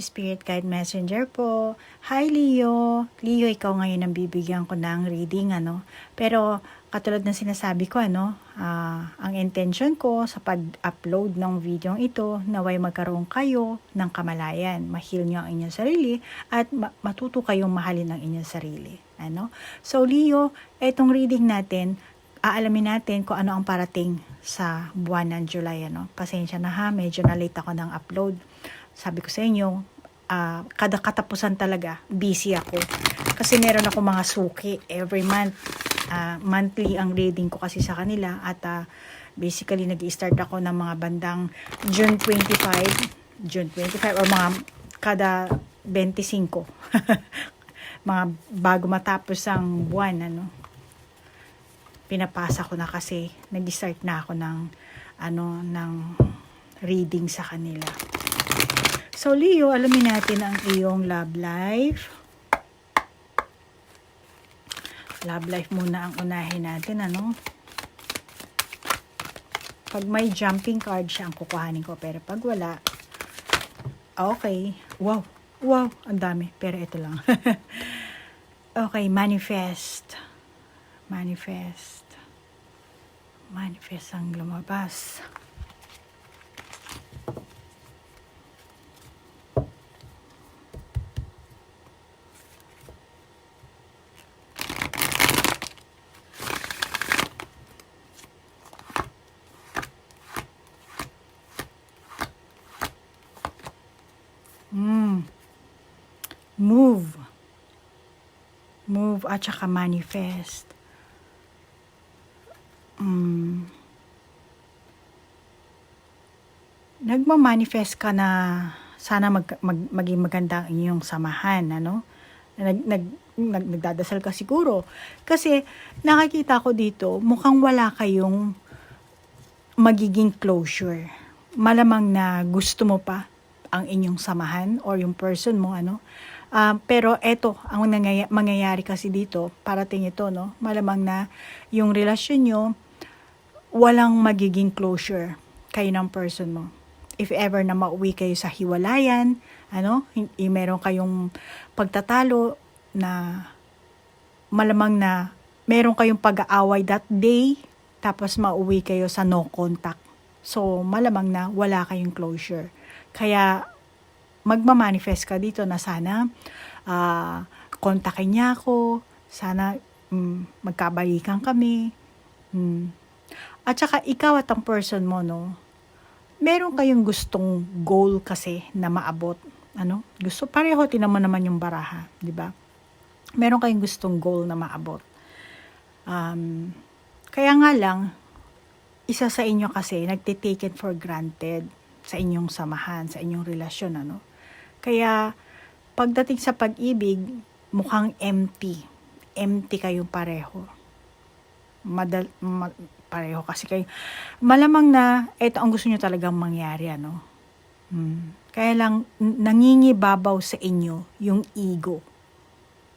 Spirit Guide Messenger po. Hi Leo! Leo, ikaw ngayon ang bibigyan ko ng reading, ano? Pero katulad ng sinasabi ko, ano, ah, ang intention ko sa pag-upload ng video ito, naway magkaroon kayo ng kamalayan, mahil nyo ang inyong sarili, at ma- matuto kayong mahalin ang inyong sarili. Ano? So Leo, etong reading natin, aalamin natin kung ano ang parating sa buwan ng July. Ano? Pasensya na ha, medyo na-late ako ng upload. Sabi ko sa inyo, ah, kada katapusan talaga, busy ako. Kasi meron ako mga suki every month. Ah, monthly ang reading ko kasi sa kanila at ah, basically nag start ako ng mga bandang June 25, June 25 or mga kada 25. mga bago matapos ang buwan ano pinapasa ko na kasi nag-start na ako ng ano ng reading sa kanila. So Leo, alamin natin ang iyong love life. Love life muna ang unahin natin, ano? Pag may jumping card siya ang kukuhanin ko, pero pag wala, okay. Wow, wow, ang dami. Pero ito lang. okay, manifest. Manifest. Manifest ang lumabas. Mm. Move. Move at saka manifest. Mm. Nagma-manifest ka na sana mag, mag, maging maganda ang inyong samahan, ano? Nag, nag, nag, nagdadasal ka siguro. Kasi nakakita ko dito, mukhang wala kayong magiging closure. Malamang na gusto mo pa ang inyong samahan or yung person mo, ano? Ah, pero eto, ang nangyaya- mangyayari kasi dito, parating ito, no? Malamang na yung relasyon nyo, walang magiging closure kayo ng person mo. If ever na mauwi kayo sa hiwalayan, ano, hin- eh, meron kayong pagtatalo na malamang na meron kayong pag-aaway that day, tapos mauwi kayo sa no contact. So, malamang na wala kayong closure. Kaya, magmamanifest ka dito na sana ah kontakin niya ako, sana mm, magkabalikan kami. Mm. At saka ikaw at ang person mo, no, meron kayong gustong goal kasi na maabot. Ano? Gusto, pareho, tinan mo naman yung baraha, di ba? Meron kayong gustong goal na maabot. Um, kaya nga lang, isa sa inyo kasi nagtitaken for granted sa inyong samahan, sa inyong relasyon, ano? Kaya, pagdating sa pag-ibig, mukhang empty. Empty kayong pareho. Madal, ma- pareho kasi kayo. Malamang na, ito ang gusto nyo talagang mangyari, ano? Hmm. Kaya lang, nangingibabaw sa inyo yung ego.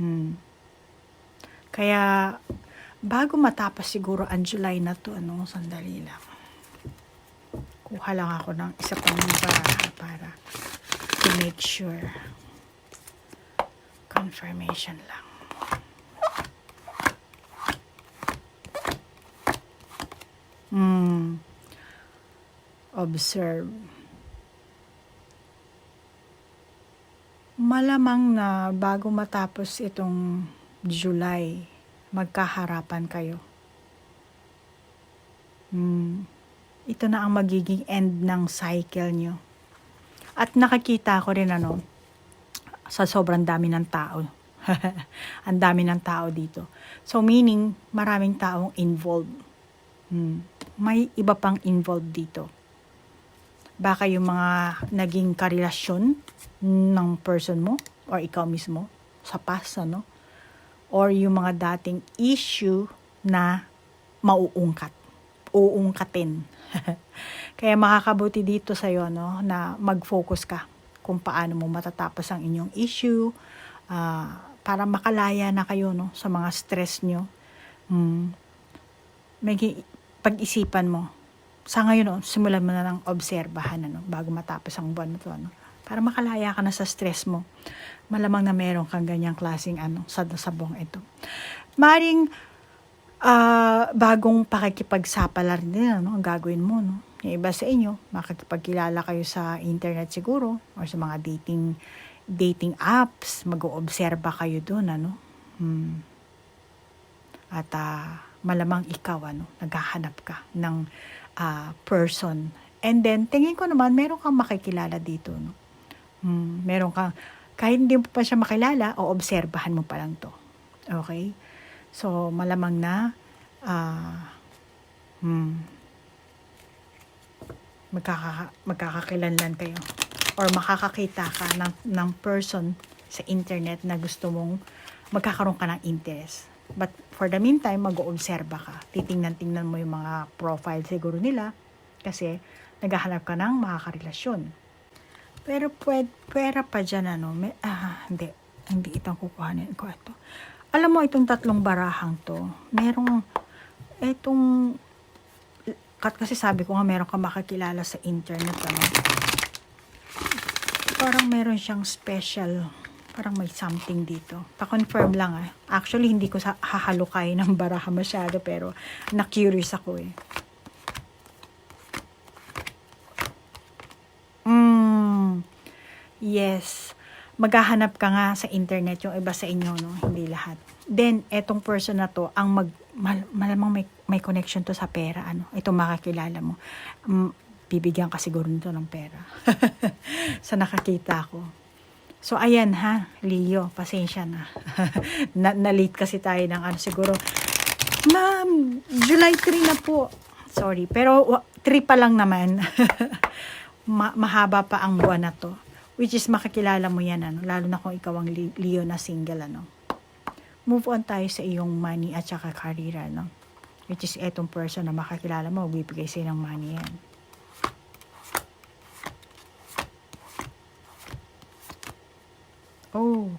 Hmm. Kaya, bago matapos siguro ang July na to, ano, sandali lang. Kuha lang ako ng isa pang baraha para to make sure. Confirmation lang. Hmm. Observe. Malamang na bago matapos itong July, magkaharapan kayo. Hmm. Ito na ang magiging end ng cycle nyo. At nakakita ko rin ano, sa sobrang dami ng tao. ang dami ng tao dito. So meaning, maraming taong involved. Hmm. May iba pang involved dito. Baka yung mga naging karelasyon ng person mo or ikaw mismo sa past, ano? Or yung mga dating issue na mauungkat. Uungkatin. Kaya makakabuti dito sa'yo, no? Na mag-focus ka kung paano mo matatapos ang inyong issue ah, para makalaya na kayo, no? Sa mga stress nyo. Hmm. May pag-isipan mo. Sa ngayon, no, simulan mo na ng obserbahan ano, bago matapos ang buwan na to. Ano. Para makalaya ka na sa stress mo. Malamang na meron kang ganyang klaseng ano, sa sabong ito. Maring ah bagong pakikipagsapala rin din, ano, ang gagawin mo, no? Yung iba sa inyo, makikipagkilala kayo sa internet siguro, or sa mga dating dating apps, mag-oobserba kayo doon, ano? Hmm. At ah, malamang ikaw, ano, naghahanap ka ng ah, person. And then, tingin ko naman, meron kang makikilala dito, no? Hmm, meron kang, kahit hindi mo pa siya makilala, o obserbahan mo pa lang to. Okay? So, malamang na, ah, hmm, magkaka, magkakakilanlan kayo. Or makakakita ka ng, ng person sa internet na gusto mong magkakaroon ka ng interest. But for the meantime, mag-oobserba ka. Titingnan-tingnan mo yung mga profile siguro nila kasi naghahanap ka ng makakarelasyon. Pero pwede, pwera pa dyan, ano, may, ah, hindi, hindi itong kukuhanin ko ito. Alam mo, itong tatlong barahang to, merong, itong, kat kasi sabi ko nga, meron ka makakilala sa internet, ano. Parang meron siyang special, parang may something dito. Pa-confirm lang ah. Actually, hindi ko sa hahalukay ng baraha masyado, pero na-curious ako eh. Mm, yes. Maghahanap ka nga sa internet yung iba sa inyo, no? Hindi lahat. Then, etong person na to, ang mag, mal, malamang may, may connection to sa pera, ano? Ito makakilala mo. Mm, bibigyan ka siguro nito ng pera. sa nakakita ko. So, ayan ha, Leo, pasensya na. na, na-late kasi tayo ng ano, siguro, Ma'am, July 3 na po. Sorry, pero 3 pa lang naman. Ma- mahaba pa ang buwan na to. Which is makakilala mo yan, ano, lalo na kung ikaw ang Leo na single, ano. Move on tayo sa iyong money at saka career, ano. Which is etong person na makakilala mo, bibigay sa'yo ng money yan. Oh,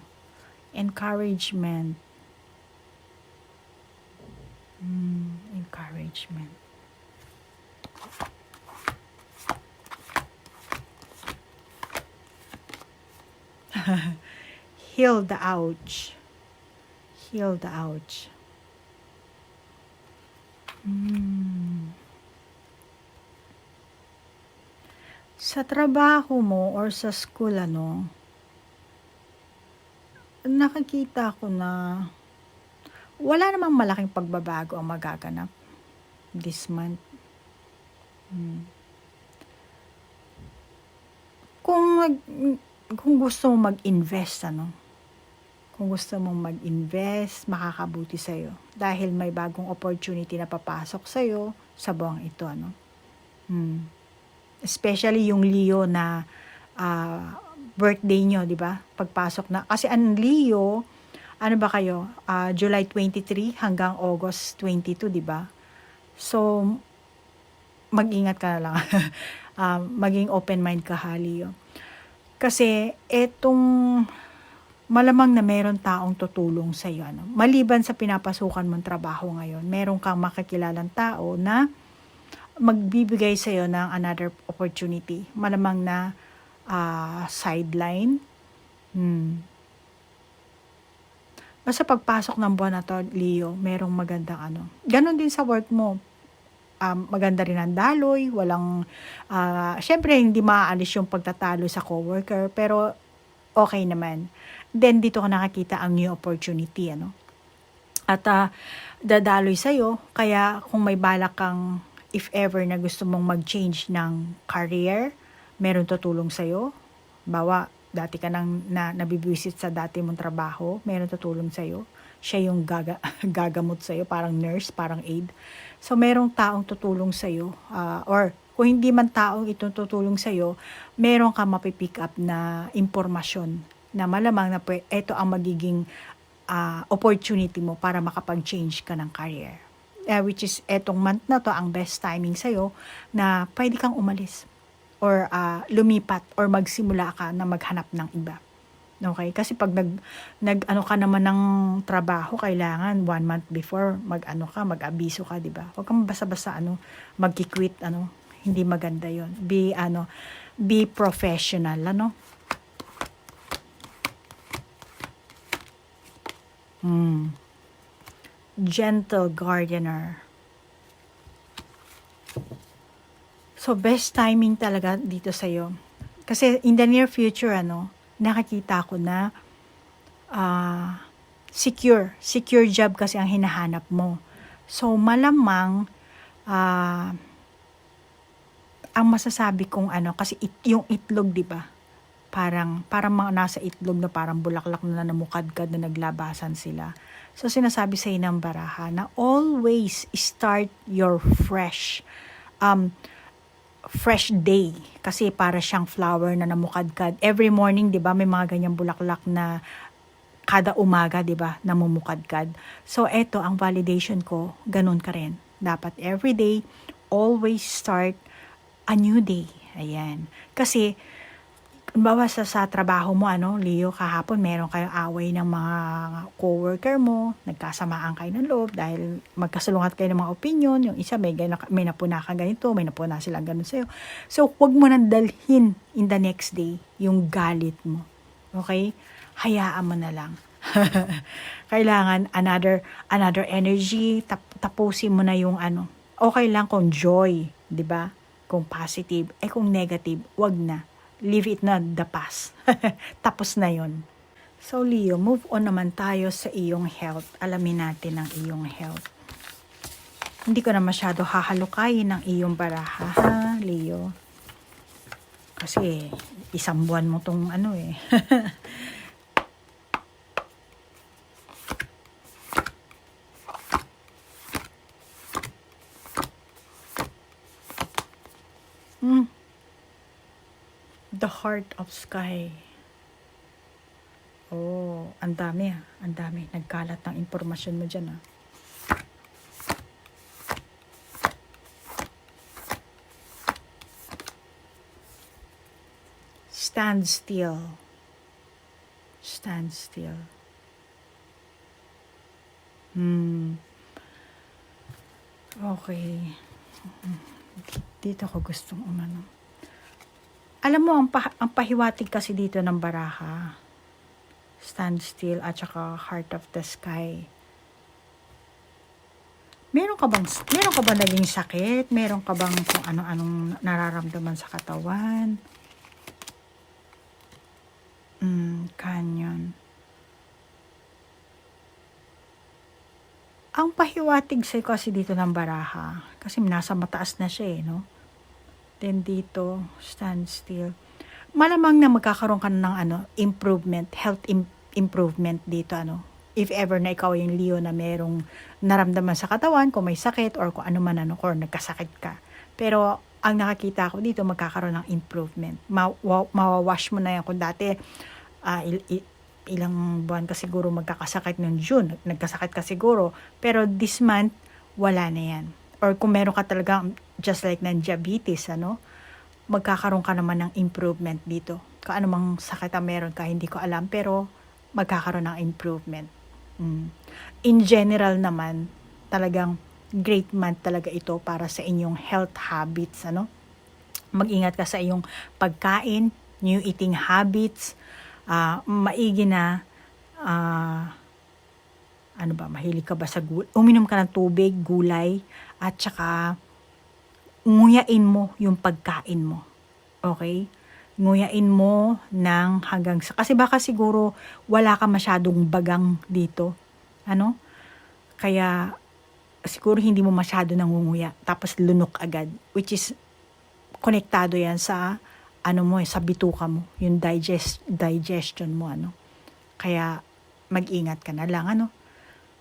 encouragement. Mm, encouragement. Heal the ouch. Heal the ouch. Mm. Sa trabaho mo or sa school, ano, nakikita ko na wala namang malaking pagbabago ang magaganap this month. Hmm. Kung kung gusto mo mag-invest, ano, kung gusto mong mag-invest, makakabuti sa'yo. Dahil may bagong opportunity na papasok sa'yo sa buwang ito, ano. Hmm. Especially yung Leo na ah, birthday nyo, di ba? Pagpasok na. Kasi ang Leo, ano ba kayo? Ah, July 23 hanggang August 22, di ba? So, mag-ingat ka na lang. Ah, maging open mind ka, Leo. Kasi, etong malamang na meron taong tutulong sa iyo. Ano? Maliban sa pinapasukan mong trabaho ngayon, meron kang makikilalang tao na magbibigay sa iyo ng another opportunity. Malamang na ah, sideline. Hmm. Basta pagpasok ng buwan na to, Leo, merong magandang ano. Ganon din sa work mo. Um, maganda rin ang daloy, walang, ah, syempre hindi maaalis yung pagtatalo sa coworker, pero okay naman. Then dito ka nakakita ang new opportunity, ano. At ah, dadaloy sa'yo, kaya kung may balak kang, if ever na gusto mong mag-change ng career, meron tutulong sa'yo. Bawa, dati ka nang na, nabibwisit sa dati mong trabaho, meron tutulong sa'yo. Siya yung gaga, gagamot sa'yo, parang nurse, parang aid. So, merong taong tutulong sa'yo. ah, or, kung hindi man taong itong tutulong sa'yo, meron ka mapipick up na impormasyon na malamang na ito ang magiging ah, opportunity mo para makapag-change ka ng career. Eh, which is, etong month na to, ang best timing sa'yo na pwede kang umalis or ah, lumipat or magsimula ka na maghanap ng iba. Okay? Kasi pag nag, nag ano ka naman ng trabaho, kailangan one month before mag-ano ka, mag-abiso ka, di ba? Huwag kang basa-basa ano, magki-quit ano. Hindi maganda 'yon. Be ano, be professional ano. Mm. Gentle gardener. So best timing talaga dito sa iyo. Kasi in the near future ano, nakakita ko na ah, secure. Secure job kasi ang hinahanap mo. So, malamang ah, ang masasabi kong ano, kasi it, yung itlog, di ba? Parang, parang mga nasa itlog na parang bulaklak na namukadkad na naglabasan sila. So, sinasabi sa ng baraha na always start your fresh. Um, fresh day kasi para siyang flower na namukadkad. Every morning, 'di ba, may mga ganyang bulaklak na kada umaga, 'di ba, namumukadkad. So eto ang validation ko, ganun ka rin. Dapat every day always start a new day. Ayan. Kasi Kumbawa sa, sa trabaho mo, ano, Leo, kahapon meron kayong away ng mga coworker mo, nagkasamaan kayo ng loob dahil magkasalungat kayo ng mga opinion, yung isa may, gana, may napuna ka ganito, may napuna silang ganun sa'yo. So, huwag mo nang dalhin in the next day yung galit mo. Okay? Hayaan mo na lang. Kailangan another another energy, tap, tapusin mo na yung ano. Okay lang kung joy, 'di ba? Kung positive, eh kung negative, wag na leave it na the past. Tapos na yon. So Leo, move on naman tayo sa iyong health. Alamin natin ang iyong health. Hindi ko na masyado hahalukayin ng iyong baraha, ha, Leo? Kasi isang buwan mo tong ano eh. hmm. The Heart of Sky. Oh, ang dami ah. Ang dami. Nagkalat ng impormasyon mo dyan ah. Stand still. Stand still. Hmm. Okay. Dito ko gustong umano. Alam mo, ang, pa- ang pahiwatig kasi dito ng baraha, stand still at saka heart of the sky. Meron ka bang, meron ka ba naging sakit? Meron ka bang kung ano-anong nararamdaman sa katawan? Mm, canyon. Ang pahiwatig sa'yo kasi dito ng baraha, kasi nasa mataas na siya eh, no? Then dito, stand still. Malamang na magkakaroon ka ng ano, improvement, health im- improvement dito ano. If ever na ikaw yung Leo na merong naramdaman sa katawan, kung may sakit or kung ano man ano, or nagkasakit ka. Pero ang nakakita ko dito, magkakaroon ng improvement. Ma- wa- mawawash mo na yan. Kung dati, ah, il- il- ilang buwan ka siguro magkakasakit ng June, nagkasakit ka siguro. Pero this month, wala na yan. Or kung meron ka talaga, just like ng diabetes, ano, magkakaroon ka naman ng improvement dito. Kung ano mang sakit ang meron ka, hindi ko alam, pero magkakaroon ng improvement. Mm. In general naman, talagang great month talaga ito para sa inyong health habits, ano. Mag-ingat ka sa iyong pagkain, new eating habits, ah, maigi na ah, ano ba, mahilig ka ba sa gulay? Uminom ka ng tubig, gulay, at saka nguyain mo yung pagkain mo. Okay? Nguyain mo ng hanggang sa... Kasi baka siguro wala ka masyadong bagang dito. Ano? Kaya siguro hindi mo masyado nangunguya. Tapos lunok agad. Which is konektado yan sa ano mo eh, sa bituka mo. Yung digest, digestion mo. ano Kaya mag-ingat ka na lang. ano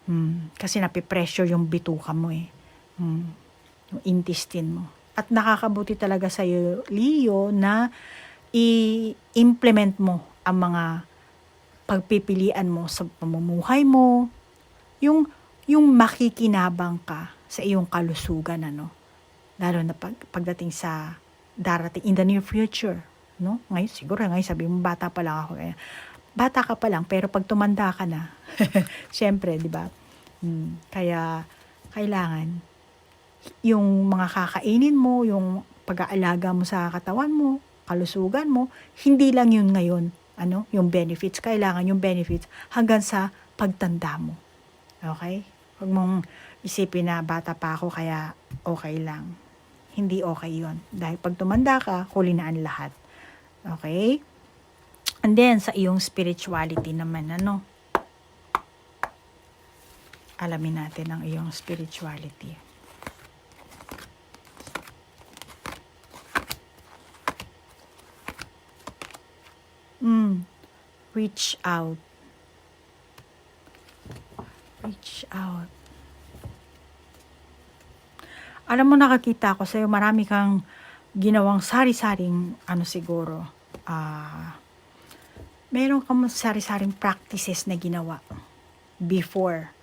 Hmm, kasi napipressure yung bituka mo eh. Hmm, yung intestine mo. At nakakabuti talaga sa iyo, Leo, na i-implement mo ang mga pagpipilian mo sa pamumuhay mo, yung yung makikinabang ka sa iyong kalusugan ano. Lalo na pag, pagdating sa darating in the near future, no? Ngayon siguro ngayon sabi mo bata pa lang ako eh bata ka pa lang, pero pag tumanda ka na, syempre, di ba? Hmm, kaya, kailangan, yung mga kakainin mo, yung pag-aalaga mo sa katawan mo, kalusugan mo, hindi lang yun ngayon, ano, yung benefits. Kailangan yung benefits hanggang sa pagtanda mo. Okay? Huwag mong isipin na bata pa ako kaya okay lang. Hindi okay yon Dahil pag tumanda ka, huli na ang lahat. Okay? And then, sa iyong spirituality naman, ano? Alamin natin ang iyong spirituality. Mm. Reach out. Reach out. Alam mo, nakakita ko sa'yo, marami kang ginawang sari-saring, ano siguro, ah, meron kang sari-saring practices na ginawa before.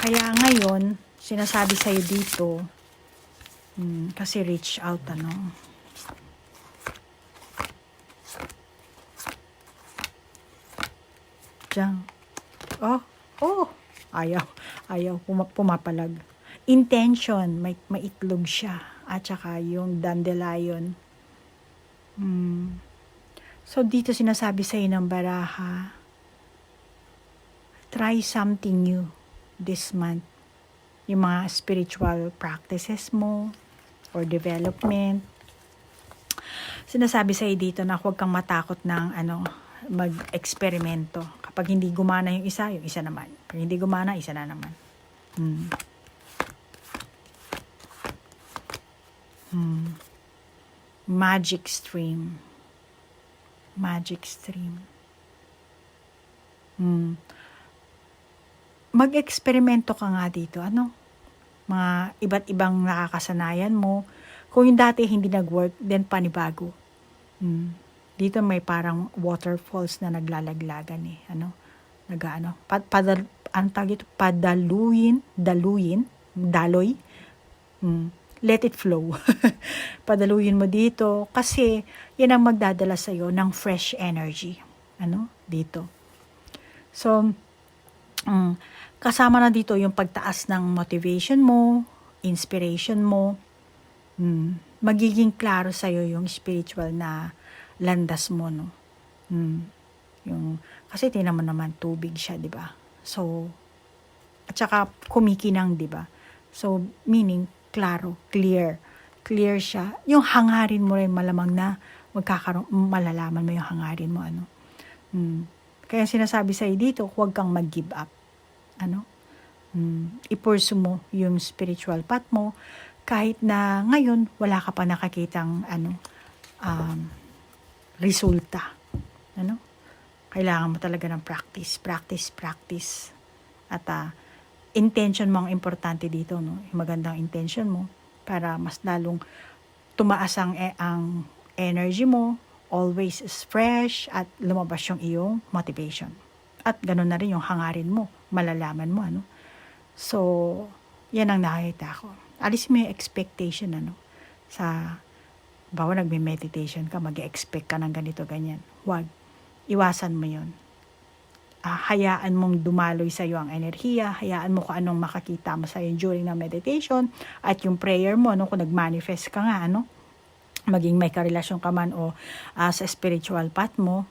Kaya ngayon, sinasabi sa'yo dito, hmm, kasi reach out, ano, Diyan. Oh, oh. Ayaw. Ayaw. Puma- pumapalag. Intention. May, may siya. At saka yung dandelion. Hmm. So, dito sinasabi sa ng baraha, try something new this month. Yung mga spiritual practices mo or development. Sinasabi sa dito na huwag kang matakot ng ano, mag-eksperimento. Kapag hindi gumana yung isa, yung isa naman. Pag hindi gumana, isa na naman. Hmm. Hmm. Magic stream. Magic stream. Hmm. Mag-eksperimento ka nga dito. Ano? Mga iba't ibang nakakasanayan mo. Kung yung dati hindi nag-work, then panibago. Hmm dito may parang waterfalls na naglalaglagan eh. Ano? Nagaano? Pad, padal, ang tawag ito, padaluyin, daluyin, daloy. Hmm. Let it flow. Padaluyin mo dito kasi yan ang magdadala sa iyo ng fresh energy. Ano? Dito. So, um, kasama na dito yung pagtaas ng motivation mo, inspiration mo. Hmm. Magiging klaro sa iyo yung spiritual na landas mo, no? Hmm. Yung, kasi tinan mo naman, tubig siya, di ba? So, at saka kumikinang, di ba? So, meaning, klaro, clear. Clear siya. Yung hangarin mo rin malamang na magkakaroon, malalaman mo yung hangarin mo, ano? Hmm. Kaya sinasabi sa dito, huwag kang mag-give up. Ano? Hmm. I-pursue mo yung spiritual path mo kahit na ngayon wala ka pa nakakitang ano um, resulta. Ano? Kailangan mo talaga ng practice, practice, practice. At uh, intention mo ang importante dito, no? Yung magandang intention mo para mas lalong tumaas ang, eh, ang energy mo, always is fresh at lumabas yung iyong motivation. At ganoon na rin yung hangarin mo, malalaman mo, ano? So, yan ang nakita ko. Alis mo yung expectation, ano, sa bawa nagme-meditation ka, mag expect ka ng ganito, ganyan. Huwag. Iwasan mo yon. Uh, hayaan mong dumaloy sa iyo ang enerhiya, hayaan mo kung anong makakita mo sa iyo during ng meditation, at yung prayer mo, ano, kung nag-manifest ka nga, ano, maging may karelasyon ka man o uh, sa spiritual path mo,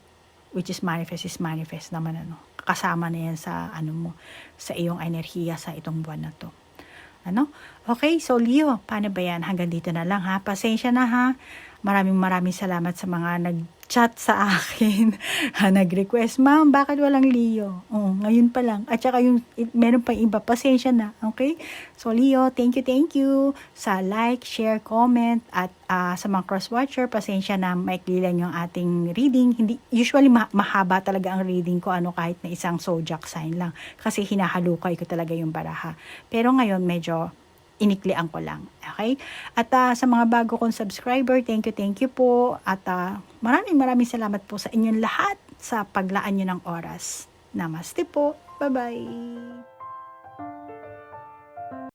which is manifest is manifest naman, ano, kasama na yan sa, ano mo, sa iyong enerhiya sa itong buwan na to. Ano? Okay, so Leo, paano ba yan? Hanggang dito na lang ha. Pasensya na ha. Maraming maraming salamat sa mga nag-chat sa akin. Nag-request, ma'am, bakit walang Leo? Oh, ngayon pa lang. At saka yung, meron pa iba, pasensya na. Okay? So Leo, thank you, thank you sa like, share, comment, at uh, sa mga cross-watcher, pasensya na maikli lang yung ating reading. Hindi, usually ma- mahaba talaga ang reading ko, ano, kahit na isang zodiac sign lang. Kasi hinahalukay ko talaga yung baraha. Pero ngayon, medyo iniklian ko lang. Okay? At uh, sa mga bago kong subscriber, thank you, thank you po. At uh, maraming maraming salamat po sa inyong lahat sa paglaan nyo ng oras. Namaste po. Bye-bye.